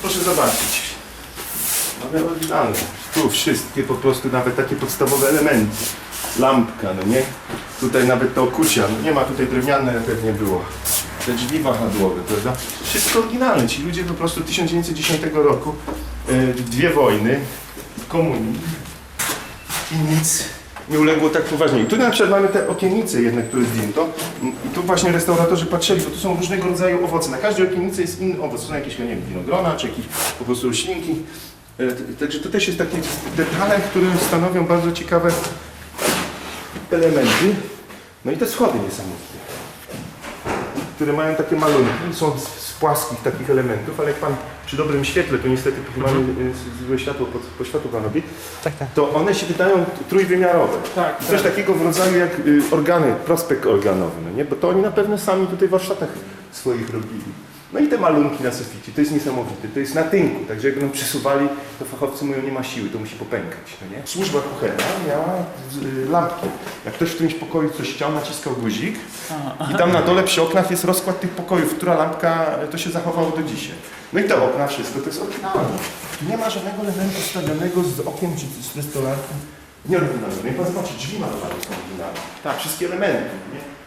Proszę zobaczyć. Mamy oryginalne. Tu wszystkie po prostu, nawet takie podstawowe elementy. Lampka, no nie? Tutaj nawet to okucia, no nie ma tutaj drewniane pewnie było. Te drzwi wahadłowe, prawda? Wszystko oryginalne. Ci ludzie po prostu 1910 roku, e, dwie wojny, komunizm i nic nie uległo tak poważnie. I tu na przykład mamy te okiennice jedne, które zdjęto. I tu właśnie restauratorzy patrzyli, bo tu są różnego rodzaju owoce. Na każdej okiennicy jest inny owoc. Są jakieś, nie wiem, winogrona, czy jakieś po prostu roślinki. E, Także to też jest takie detale, które stanowią bardzo ciekawe elementy. No i te schody niesamowite, które mają takie malunki, są z, z płaskich takich elementów, ale jak pan przy dobrym świetle, to niestety mamy y, złe światło, pod, po światło pan robi, Tak, tak. to one się wydają trójwymiarowe. Tak, I Coś takiego w rodzaju jak y, organy, prospekt organowy, no nie? Bo to oni na pewno sami tutaj w warsztatach swoich robili. No i te malunki na suficie, to jest niesamowite, to jest na tynku, także jak będą przesuwali, to fachowcy mówią, nie ma siły, to musi popękać, no nie? Służba kuchenna miała y, lampki. Jak ktoś w którymś pokoju coś chciał, naciskał guzik i tam na dole przy oknach jest rozkład tych pokojów, która lampka, y, to się zachowało do dzisiaj. No i te okna, wszystko to jest oryginalne. Nie ma żadnego elementu stawionego z okiem czy z restauracji. Nie oryginalne. No i pan zobaczy, drzwi malowane są oryginalne. Tak, wszystkie elementy. Nie?